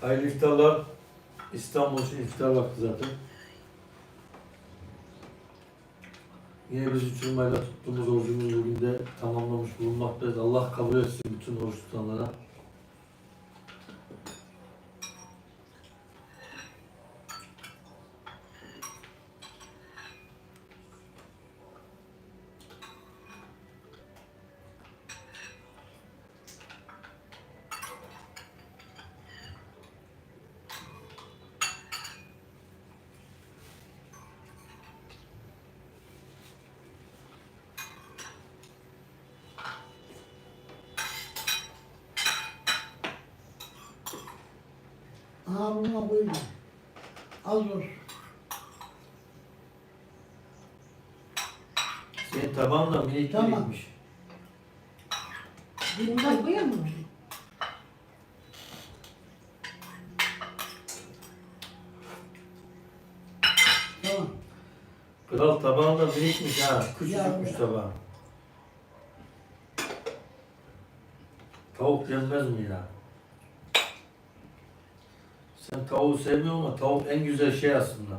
Hayırlı iftarlar. İstanbul için iftar vakti zaten. Yine biz uçurmayla tuttuğumuz orucumuzu bugün de tamamlamış bulunmaktayız. Allah kabul etsin bütün oruç tutanlara. Ağzına koyma. Az olsun. Senin tabağın da minik Tamam. minikmiş. Bundan koyar mı? Tamam. Kral tabağın da minikmiş ha. Küçücükmüş Ya. tabağın. Tavuk yenmez mi ya? Sen tavuğu sevmiyorsun ama tavuk en güzel şey aslında.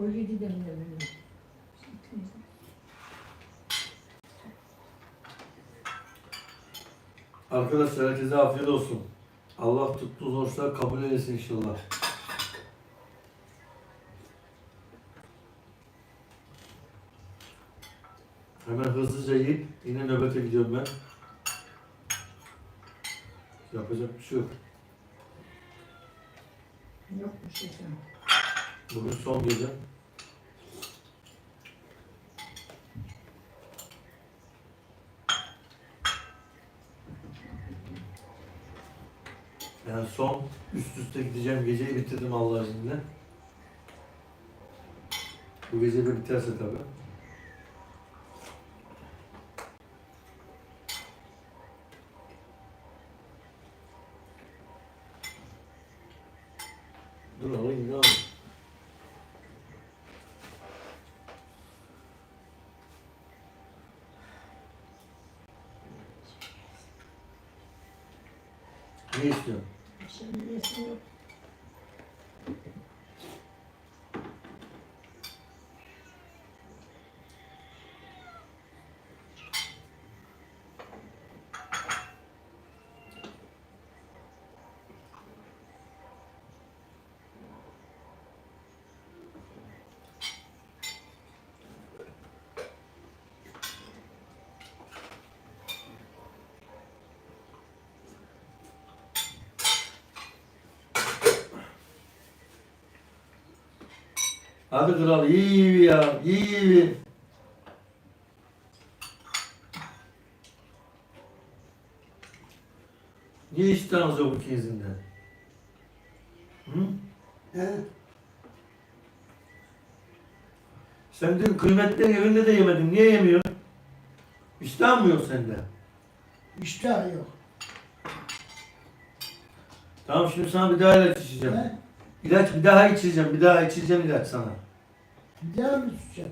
Öyle gidelim de böyle. Arkadaşlar herkese afiyet olsun. Allah tuttuğunuz oruçlar kabul eylesin inşallah. Hemen hızlıca yiyip yine nöbete gidiyorum ben. Yapacak bir şey yok. Yok bir şey. Bugün son gece. Son üst üste gideceğim geceyi bitirdim Allah izniyle. Bu gece de biterse tabii. Dur alayım ne alayım? Ne istiyorsun? Şimdi yesin yok. Hadi kral iyi ya iyi. Niye iştahınız yok ikinizin de? Hı? He? Sen dün kıymetli evinde de yemedin. Niye yemiyorsun? İştahın mı yok sende? İştah yok. Tamam şimdi sana bir daha ilaç içeceğim. He? İlaç bir daha içeceğim. Bir daha içeceğim ilaç sana. Bir daha mı tutacağım?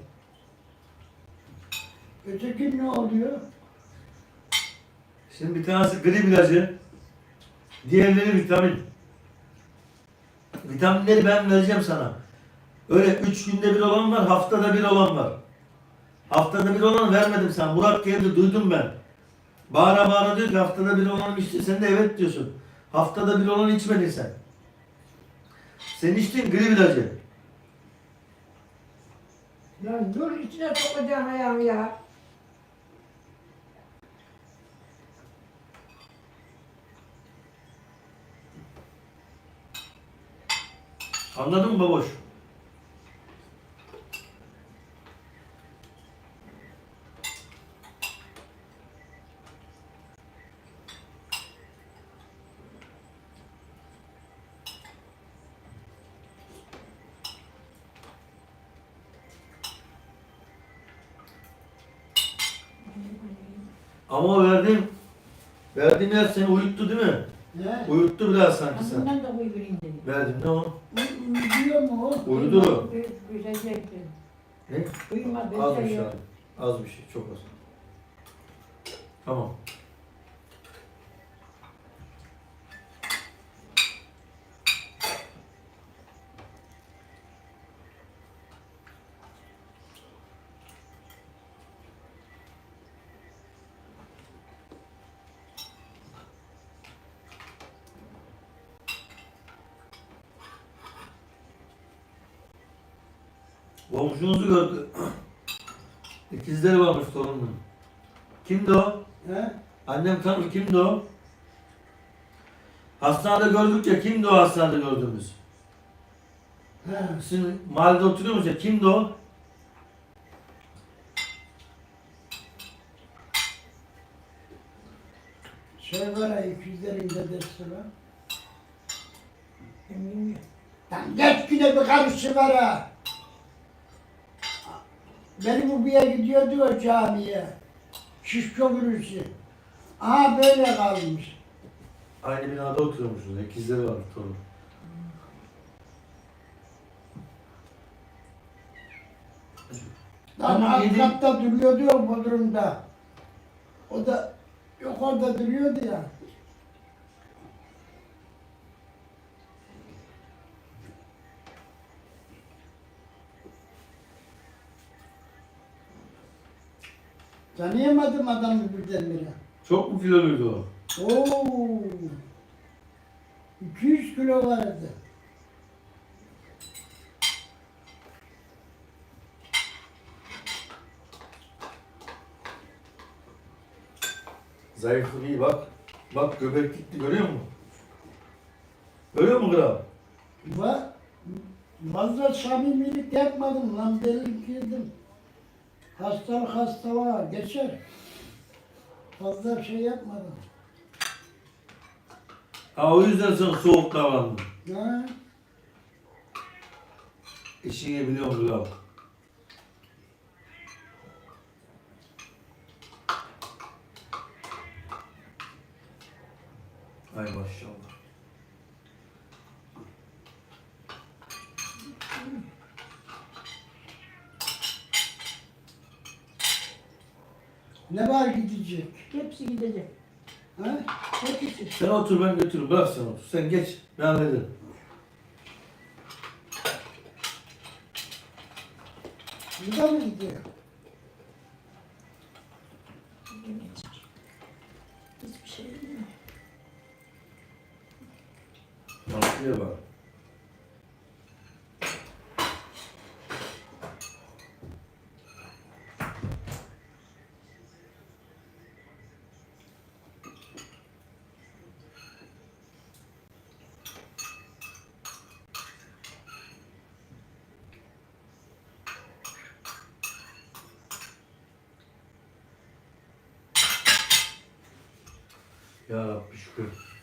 Öteki ne oluyor? Şimdi bir tanesi grip ilacı. Diğerleri vitamin. Vitaminleri ben vereceğim sana. Öyle üç günde bir olan var, haftada bir olan var. Haftada bir olan vermedim sana. Burak geldi, duydum ben. Bağıra bağıra diyor ki haftada bir olan içti. Sen de evet diyorsun. Haftada bir olan içmedin sen. Sen içtin grip ilacı. Lan dur içine sokacağım ayağımı ya. Anladın mı baboş? Verdiğim yer seni uyuttu değil mi? Ne? Uyuttu biraz sanki sen. Bundan da uyguluyum dedim. Verdim ne o? Uyuyor mu o? Uyudu mu? Güzelecekti. Ne? Uyumadı. Az bir şey şey. yok. abi. Az bir şey. Çok az. Tamam. Komşunuzu gördü. İkizleri varmış torunun. Kimdi o? He? Annem tanır. Kimdi o? Hastanede gördük ya. Kimdi o hastanede gördüğümüz? He. Sizin mahallede oturuyormuş ya. Kimdi o? Şey var ya, ikizlerin dedesi var. Ben bilmiyorum. Lan geç güne bir karısı var ha. Benim Ubi'ye gidiyordu o camiye. Şiş köprüsü. Aha böyle kalmış. Aynı binada oturuyormuşuz. İkizleri varmış torun. Lan Ama alt yedi- katta duruyordu o Bodrum'da. O da yukarıda duruyordu ya. Tanıyamadım adamı birdenbire. Çok mu kiloluydu o? Oo. 200 kilo vardı. Zayıflık iyi bak. Bak göbek gitti görüyor musun? Görüyor musun kral? Va fazla samimilik yapmadım lan belli girdim. Hastalık hasta var geçer. Fazla şey yapmadım. Ha o yüzden sen soğuk davrandın. Ha? İşini biliyorum kral. Ay maşallah. Ne var gidecek? Hepsi gidecek. Ha? Hepsi. Sen otur ben götürürüm. Bırak sen otur. Sen geç. Ben hallederim. Bu da mı gidiyor? Hiçbir şey yok. Masaya bak. Ya Rabbi şükür.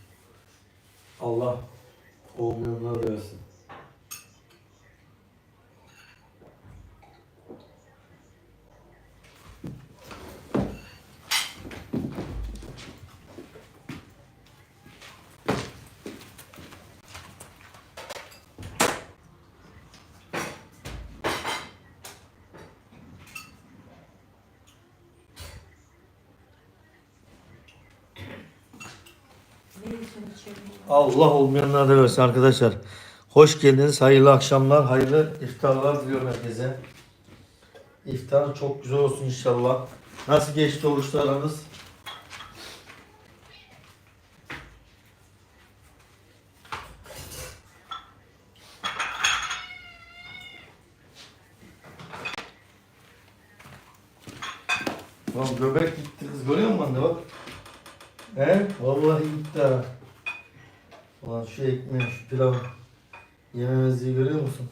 Allah olmayanlara versin. Allah olmayanlara da versin arkadaşlar. Hoş geldiniz. Hayırlı akşamlar. Hayırlı iftarlar diliyorum herkese. İftar çok güzel olsun inşallah. Nasıl geçti oruçlarınız? Lan göbek gitti kız görüyor musun anne bak. He? Vallahi gitti ha. Ulan şu ekmeği, şu pilavı yememezliği görüyor musun?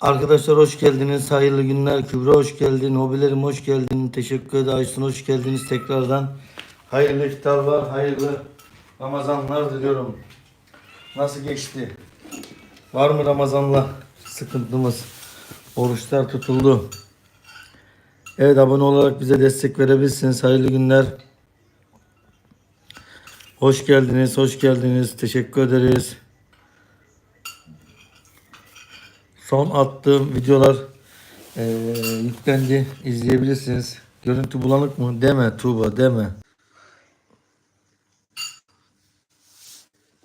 Arkadaşlar hoş geldiniz. Hayırlı günler. Kübra hoş geldin. Hobilerim hoş geldin. Teşekkür ederim. Aysun hoş geldiniz tekrardan. Hayırlı iftarlar, hayırlı Ramazanlar diliyorum. Nasıl geçti? Var mı Ramazan'la sıkıntımız? Oruçlar tutuldu. Evet abone olarak bize destek verebilirsiniz. Hayırlı günler. Hoş geldiniz, hoş geldiniz. Teşekkür ederiz. Son attığım videolar eee, yüklendi. İzleyebilirsiniz. Görüntü bulanık mı? Deme Tuğba deme.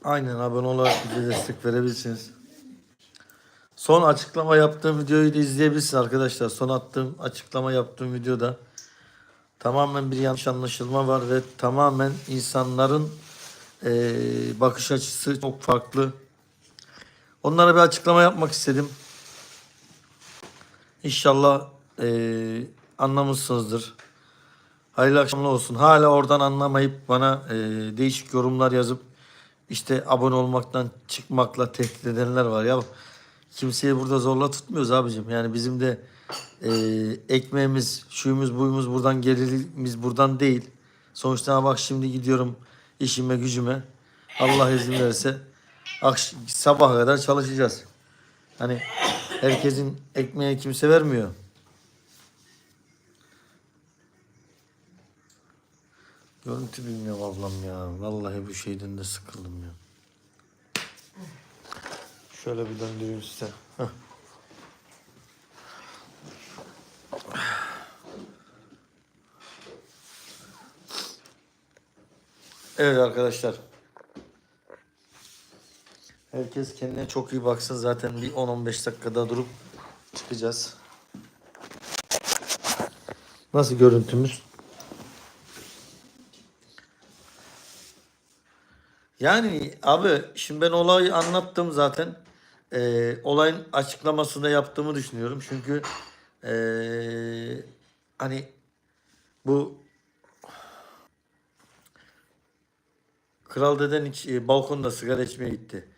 Aynen abone olarak bize destek verebilirsiniz. Son açıklama yaptığım videoyu da izleyebilirsiniz arkadaşlar. Son attığım açıklama yaptığım videoda tamamen bir yanlış anlaşılma var ve tamamen insanların eee, bakış açısı çok farklı. Onlara bir açıklama yapmak istedim. İnşallah eee anlamışsınızdır. Hayırlı akşamlar olsun. Hala oradan anlamayıp bana eee, değişik yorumlar yazıp işte abone olmaktan çıkmakla tehdit edenler var ya. Kimseyi burada zorla tutmuyoruz abicim. Yani bizim de eee, ekmeğimiz, şuyumuz, buyumuz buradan gelirimiz buradan değil. Sonuçta bak şimdi gidiyorum işime gücüme. Allah izin verirse sabaha kadar çalışacağız. Hani herkesin ekmeği kimse vermiyor. Görüntü bilmiyorum ablam ya. Vallahi bu şeyden de sıkıldım ya. Şöyle bir döndüreyim size. Heh. Evet arkadaşlar. Herkes kendine çok iyi baksın. Zaten bir 10-15 dakikada durup çıkacağız. Nasıl görüntümüz? Yani abi şimdi ben olayı anlattım zaten. Ee, olayın açıklamasını da yaptığımı düşünüyorum. Çünkü ee, hani bu Kral deden hiç e, balkonda sigara içmeye gitti.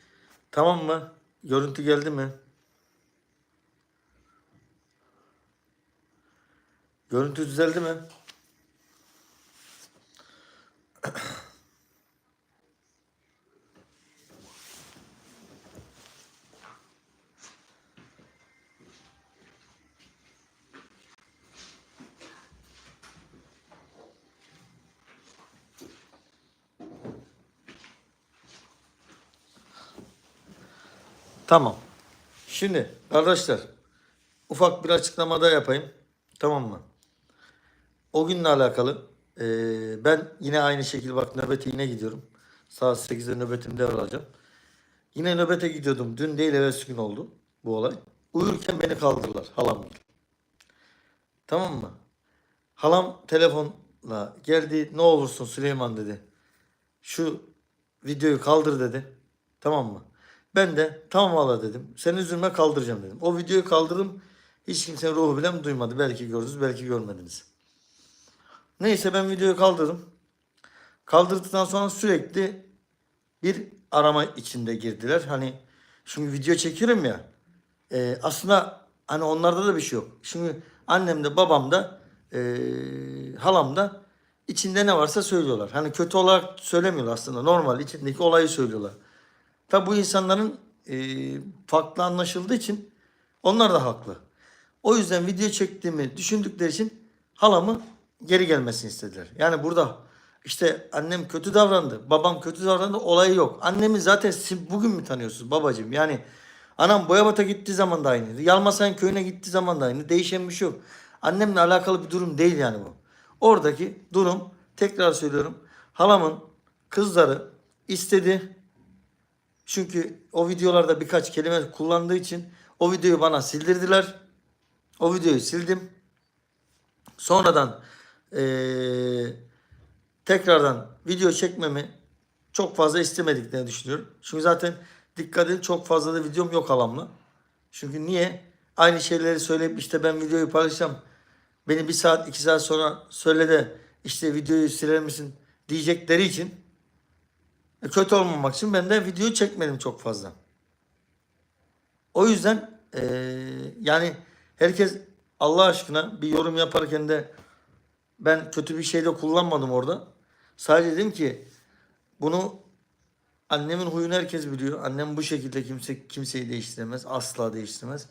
Tamam mı? Görüntü geldi mi? Görüntü düzeldi mi? Tamam. Şimdi arkadaşlar ufak bir açıklama da yapayım. Tamam mı? O günle alakalı eee, ben yine aynı şekilde bak nöbete yine gidiyorum. Saat 8'de nöbetim devralacağım. Yine nöbete gidiyordum. Dün değil evvelsi gün oldu bu olay. Uyurken beni kaldırdılar halam. Tamam mı? Halam telefonla geldi. Ne olursun Süleyman dedi. Şu videoyu kaldır dedi. Tamam mı? Ben de tamam hala dedim. Sen üzülme kaldıracağım dedim. O videoyu kaldırdım. Hiç kimsenin ruhu bile duymadı. Belki gördünüz belki görmediniz. Neyse ben videoyu kaldırdım. Kaldırdıktan sonra sürekli bir arama içinde girdiler. Hani şimdi video çekiyorum ya. e, aslında hani onlarda da bir şey yok. Şimdi annem de babam da e, halam da içinde ne varsa söylüyorlar. Hani kötü olarak söylemiyorlar aslında. Normal içindeki olayı söylüyorlar. Tabi bu insanların e, farklı anlaşıldığı için onlar da haklı. O yüzden video çektiğimi düşündükleri için halamı geri gelmesini istediler. Yani burada işte annem kötü davrandı, babam kötü davrandı olayı yok. Annemi zaten siz bugün mü tanıyorsunuz babacığım? Yani anam Boyabat'a gittiği zaman da aynıydı. Yalmasan köyüne gittiği zaman da aynı. Değişen bir şey yok. Annemle alakalı bir durum değil yani bu. Oradaki durum tekrar söylüyorum. Halamın kızları istedi. Çünkü o videolarda birkaç kelime kullandığı için o videoyu bana sildirdiler. O videoyu sildim. Sonradan eee, tekrardan video çekmemi çok fazla istemediklerini düşünüyorum. Çünkü zaten dikkat edin çok fazla da videom yok halamla. Çünkü niye? Aynı şeyleri söyleyip işte ben videoyu paylaşacağım. Beni bir saat iki saat sonra söyle de işte videoyu siler misin diyecekleri için e, kötü olmamak için ben de video çekmedim çok fazla. O yüzden Ee, yani herkes Allah aşkına bir yorum yaparken de ben kötü bir şey de kullanmadım orada. Sadece dedim ki bunu annemin huyunu herkes biliyor. Annem bu şekilde kimse kimseyi değiştiremez. Asla değiştiremez.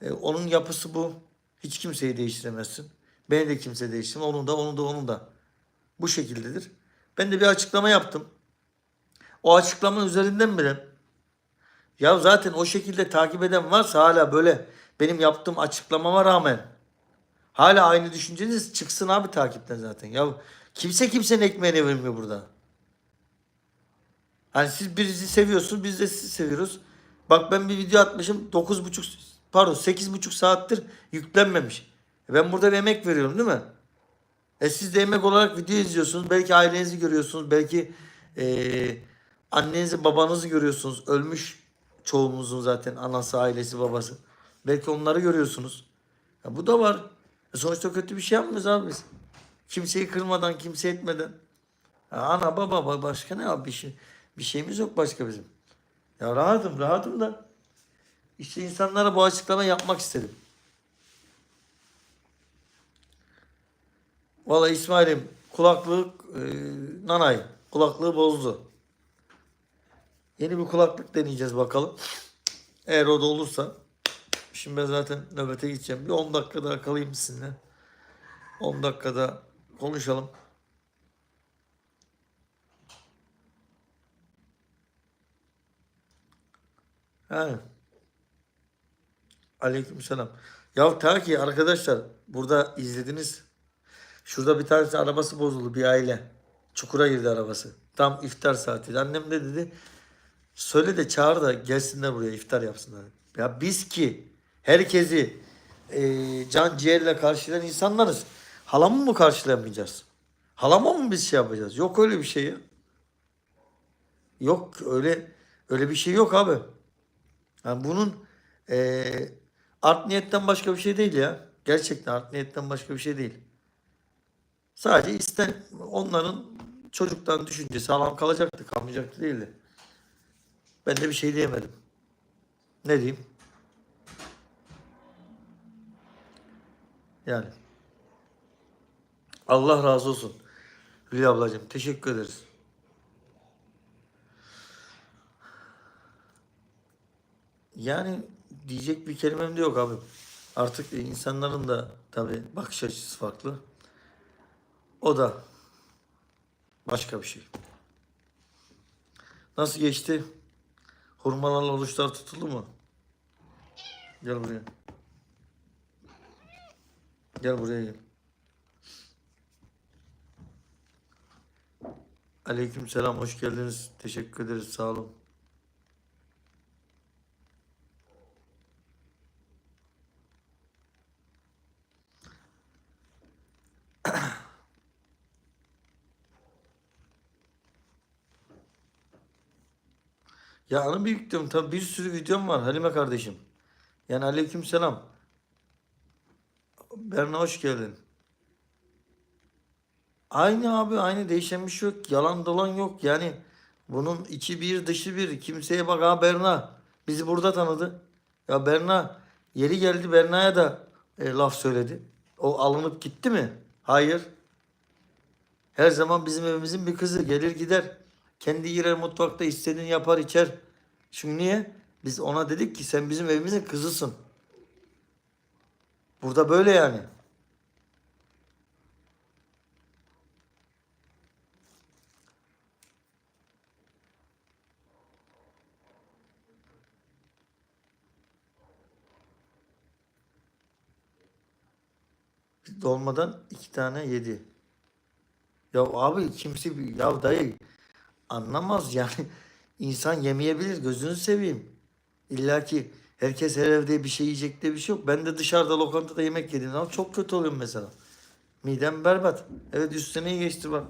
Ee, onun yapısı bu. Hiç kimseyi değiştiremezsin. Beni de kimse değiştiremez. Onu da onu da onu da. Bu şekildedir. Ben de bir açıklama yaptım. O açıklamanın üzerinden bile ya zaten o şekilde takip eden varsa hala böyle benim yaptığım açıklamama rağmen hala aynı düşünceniz çıksın abi takipten zaten. Ya kimse kimsenin ekmeğine vermiyor burada. Hani siz birisi seviyorsunuz biz de sizi seviyoruz. Bak ben bir video atmışım 9,5 pardon 8,5 saattir yüklenmemiş. E Ben burada bir emek veriyorum değil mi? E siz de emek olarak video izliyorsunuz. Belki ailenizi görüyorsunuz. Belki eee annenizi babanızı görüyorsunuz. Ölmüş çoğumuzun zaten anası, ailesi, babası. Belki onları görüyorsunuz. Ya bu da var. E sonuçta kötü bir şey yapmıyoruz abi biz. Kimseyi kırmadan, kimse etmeden. Ya ana baba ba- başka ne abi bir şey bir şeyimiz yok başka bizim. Ya rahatım, rahatım da işte insanlara bu açıklama yapmak istedim. Vallahi İsmail'im kulaklık e, nanay kulaklığı bozdu. Yeni bir kulaklık deneyeceğiz bakalım. Eğer o da olursa şimdi ben zaten nöbete gideceğim. Bir 10 dakika daha kalayım sizinle. 10 dakikada konuşalım. He. Aleykümselam. Ya ta ki arkadaşlar burada izlediniz. Şurada bir tanesi arabası bozuldu bir aile. Çukura girdi arabası. Tam iftar saati. Annem de dedi söyle de çağır da gelsinler buraya iftar yapsınlar. Ya biz ki herkesi e, can ciğerle karşılayan insanlarız. Halamı mı karşılayamayacağız? Halama mı biz şey yapacağız? Yok öyle bir şey ya. Yok öyle öyle bir şey yok abi. Yani bunun e, art niyetten başka bir şey değil ya. Gerçekten art niyetten başka bir şey değil. Sadece isten onların çocuktan düşüncesi halam kalacaktı, kalmayacaktı değildi. Ben de bir şey diyemedim. Ne diyeyim? Yani. Allah razı olsun. Hülya ablacığım teşekkür ederiz. Yani diyecek bir kelimem de yok abi. Artık insanların da tabii bakış açısı farklı. O da başka bir şey. Nasıl geçti? Hurmalarla oruçlar tutuldu mu? Gel buraya. Gel buraya gel. Aleyküm selam, hoş geldiniz. Teşekkür ederiz, sağ olun. Ya anı büyüktüm. Tabii bir sürü videom var Halime kardeşim. Yani aleyküm selam. Berna hoş geldin. Aynı abi aynı değişen bir şey yok. Yalan dolan yok. Yani bunun içi bir dışı bir. Kimseye bak ha Berna. Bizi burada tanıdı. Ya Berna yeri geldi Berna'ya da e, laf söyledi. O alınıp gitti mi? Hayır. Her zaman bizim evimizin bir kızı gelir gider. Kendi girer mutfakta istediğini yapar içer. Çünkü niye? Biz ona dedik ki sen bizim evimizin kızısın. Burada böyle yani. Dolmadan iki tane yedi. Ya abi kimse ya dayı anlamaz yani. İnsan yemeyebilir gözünü seveyim. İlla ki herkes her evde bir şey yiyecek diye bir şey yok. Ben de dışarıda lokantada yemek yedim ama çok kötü oluyorum mesela. Midem berbat. Evet üstüne geçti bak.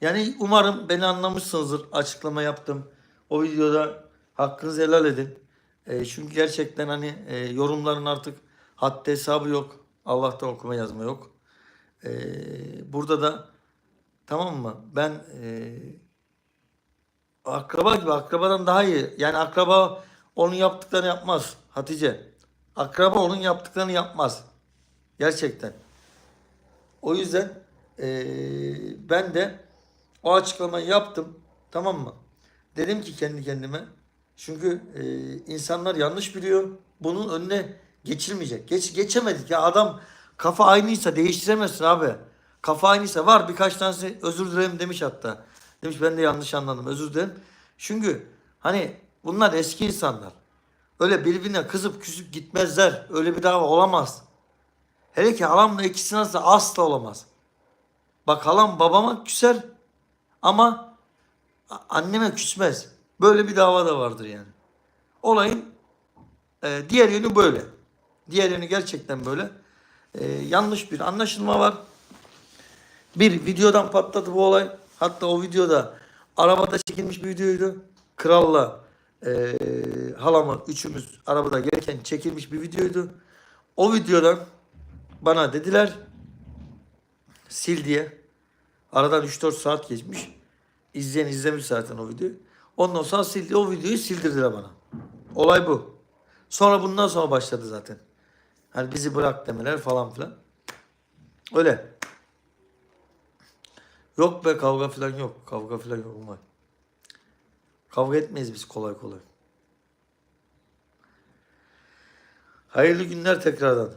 Yani umarım beni anlamışsınızdır. Açıklama yaptım. O videoda hakkınızı helal edin. E, çünkü gerçekten hani e, yorumların artık haddi hesabı yok. Allah'tan okuma yazma yok. E, burada da tamam mı? Ben e, akraba gibi akrabadan daha iyi. Yani akraba onun yaptıklarını yapmaz Hatice. Akraba onun yaptıklarını yapmaz. Gerçekten. O yüzden eee, ben de o açıklamayı yaptım. Tamam mı? Dedim ki kendi kendime. Çünkü eee, insanlar yanlış biliyor. Bunun önüne geçilmeyecek. Geç, geçemedik ya adam kafa aynıysa değiştiremezsin abi. Kafa aynıysa var birkaç tanesi özür dilerim demiş hatta. Demiş ben de yanlış anladım özür dilerim. Çünkü hani bunlar eski insanlar. Öyle birbirine kızıp küsüp gitmezler. Öyle bir dava olamaz. Hele ki halamla ikisi arasında asla olamaz. Bak halam babama küser ama anneme küsmez. Böyle bir dava da vardır yani. Olayın e, diğer yönü böyle. Diğer yönü gerçekten böyle. E, yanlış bir anlaşılma var. Bir videodan patladı bu olay. Hatta o videoda arabada çekilmiş bir videoydu. Kralla e, halamı üçümüz arabada gelirken çekilmiş bir videoydu. O videodan bana dediler sil diye. Aradan 3-4 saat geçmiş. İzleyen izlemiş zaten o videoyu. Ondan sonra sildi. O videoyu sildirdiler bana. Olay bu. Sonra bundan sonra başladı zaten. Hani bizi bırak demeler falan filan. Öyle. Yok be kavga filan yok. Kavga filan yok. Umay. Kavga etmeyiz biz kolay kolay. Hayırlı günler tekrardan.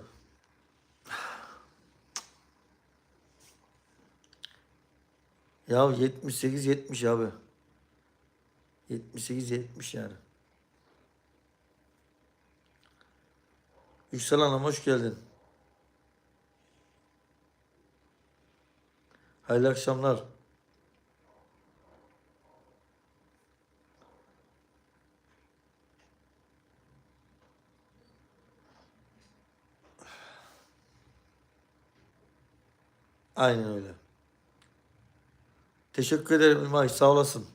Ya 78 70 abi. 78 70 yani. Yüksel Hanım hoş geldin. Hayırlı akşamlar. Aynen öyle. Teşekkür ederim İmay sağ olasın.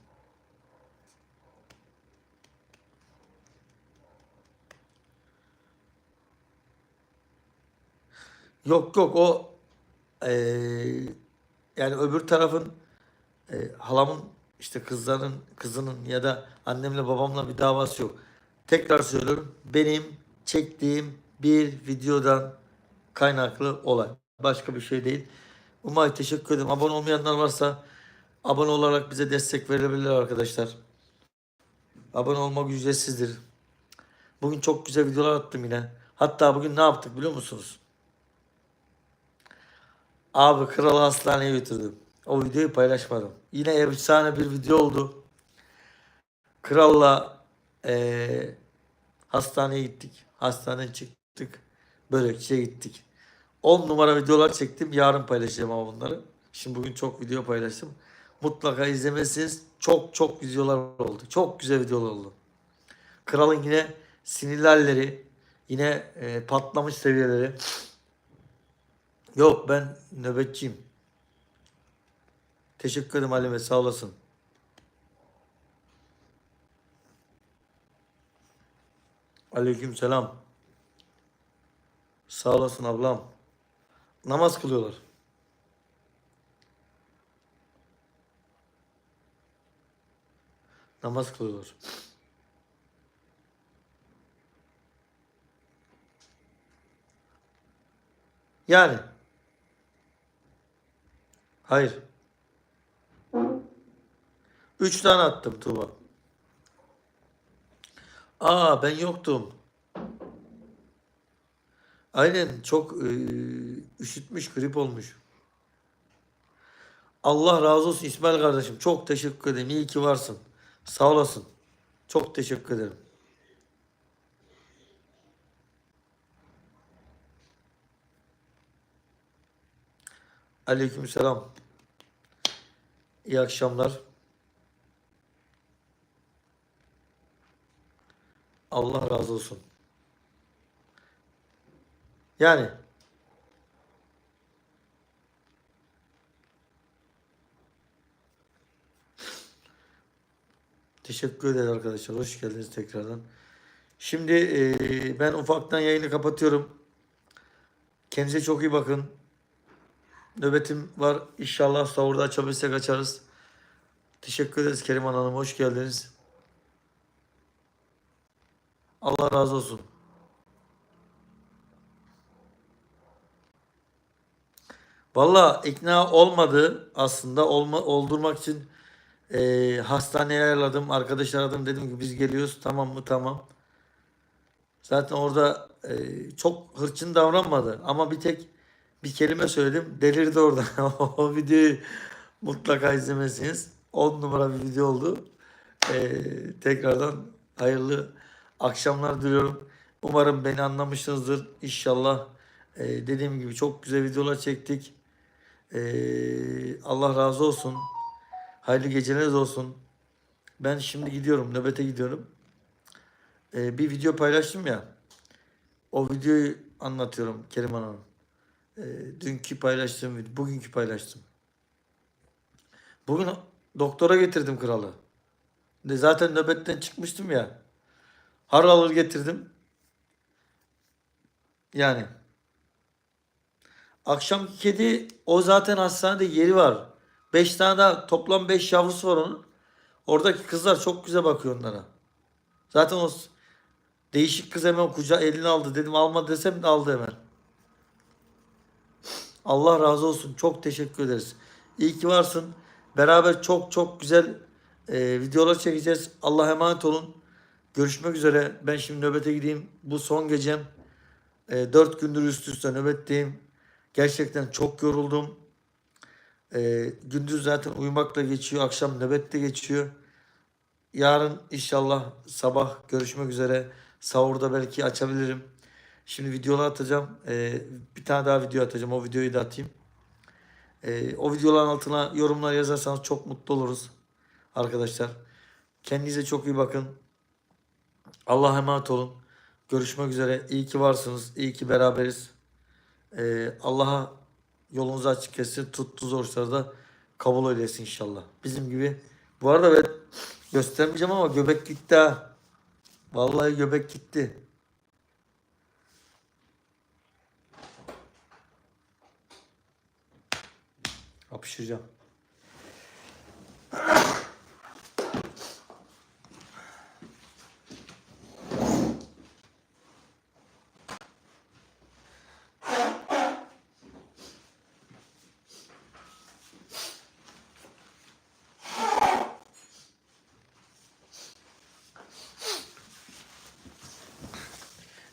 Yok yok o eee, yani öbür tarafın eee, halamın işte kızların kızının ya da annemle babamla bir davası yok. Tekrar söylüyorum benim çektiğim bir videodan kaynaklı olay. Başka bir şey değil. Umay teşekkür ederim. Abone olmayanlar varsa abone olarak bize destek verebilirler arkadaşlar. Abone olmak ücretsizdir. Bugün çok güzel videolar attım yine. Hatta bugün ne yaptık biliyor musunuz? Abi kralı hastaneye götürdüm. O videoyu paylaşmadım. Yine efsane bir video oldu. Kralla eee, hastaneye gittik. Hastaneden çıktık. Börekçiye gittik. 10 numara videolar çektim. Yarın paylaşacağım ama bunları. Şimdi bugün çok video paylaştım. Mutlaka izlemesiniz. Çok çok videolar oldu. Çok güzel videolar oldu. Kralın yine sinirli halleri, yine e, patlamış seviyeleri. Yok ben nöbetçiyim. Teşekkür ederim Halime sağ olasın. Aleyküm selam. Sağ olasın ablam. Namaz kılıyorlar. Namaz kılıyorlar. Yani. Hayır. Üç tane attım Tuğba. Aa ben yoktum. Aynen çok e, üşütmüş, grip olmuş. Allah razı olsun İsmail kardeşim. Çok teşekkür ederim. İyi ki varsın. Sağ olasın. Çok teşekkür ederim. Aleykümselam. İyi akşamlar. Allah razı olsun. Yani Teşekkür ederim arkadaşlar. Hoş geldiniz tekrardan. Şimdi eee, ben ufaktan yayını kapatıyorum. Kendinize çok iyi bakın. Nöbetim var. İnşallah sahurda açabilsek açarız. Teşekkür ederiz Keriman Hanım. Hoş geldiniz. Allah razı olsun. Valla ikna olmadı aslında olma, oldurmak için e, hastaneye ayarladım. Arkadaş aradım dedim ki biz geliyoruz tamam mı tamam. Zaten orada e, çok hırçın davranmadı ama bir tek bir kelime söyledim delirdi orada. o videoyu mutlaka izlemesiniz. 10 numara bir video oldu. E, tekrardan hayırlı akşamlar diliyorum. Umarım beni anlamışsınızdır. İnşallah e, dediğim gibi çok güzel videolar çektik. E, Allah razı olsun. Hayırlı geceleriniz olsun. Ben şimdi gidiyorum. Nöbete gidiyorum. E, bir video paylaştım ya. O videoyu anlatıyorum Keriman Hanım. E, dünkü paylaştığım video. Bugünkü paylaştım. Bugün doktora getirdim kralı. De zaten nöbetten çıkmıştım ya. Har alır getirdim. Yani. Akşamki kedi o zaten hastanede yeri var. 5 tane daha toplam 5 yavrusu var onun. Oradaki kızlar çok güzel bakıyor onlara. Zaten o değişik kız hemen kucağa elini aldı. Dedim alma desem de aldı hemen. Allah razı olsun. Çok teşekkür ederiz. İyi ki varsın. Beraber çok çok güzel e, videolar çekeceğiz. Allah'a emanet olun. Görüşmek üzere. Ben şimdi nöbete gideyim. Bu son gecem. E, 4 gündür üst üste nöbetteyim. Gerçekten çok yoruldum. E, gündüz zaten uyumakla geçiyor. Akşam nöbette geçiyor. Yarın inşallah sabah görüşmek üzere. Sahurda belki açabilirim. Şimdi videolar atacağım. E, bir tane daha video atacağım. O videoyu da atayım. E, o videoların altına yorumlar yazarsanız çok mutlu oluruz. Arkadaşlar. Kendinize çok iyi bakın. Allah'a emanet olun. Görüşmek üzere. İyi ki varsınız. İyi ki beraberiz. Ee, Allah'a yolunuzu açık etsin. Tuttuğunuz oruçları da kabul eylesin inşallah. Bizim gibi. Bu arada ben göstermeyeceğim ama göbek gitti ha. Vallahi göbek gitti. Hapşıracağım.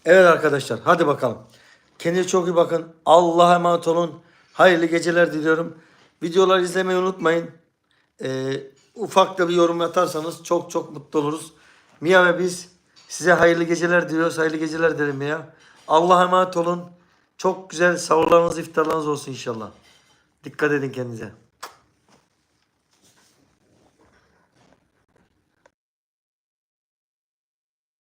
Evet arkadaşlar hadi bakalım. Kendinize çok iyi bakın. Allah'a emanet olun. Hayırlı geceler diliyorum. Videoları izlemeyi unutmayın. Ee, ufak da bir yorum atarsanız çok çok mutlu oluruz. Mia ve biz size hayırlı geceler diliyoruz. Hayırlı geceler derim Mia. Allah'a emanet olun. Çok güzel sahurlarınız, iftarlarınız olsun inşallah. Dikkat edin kendinize.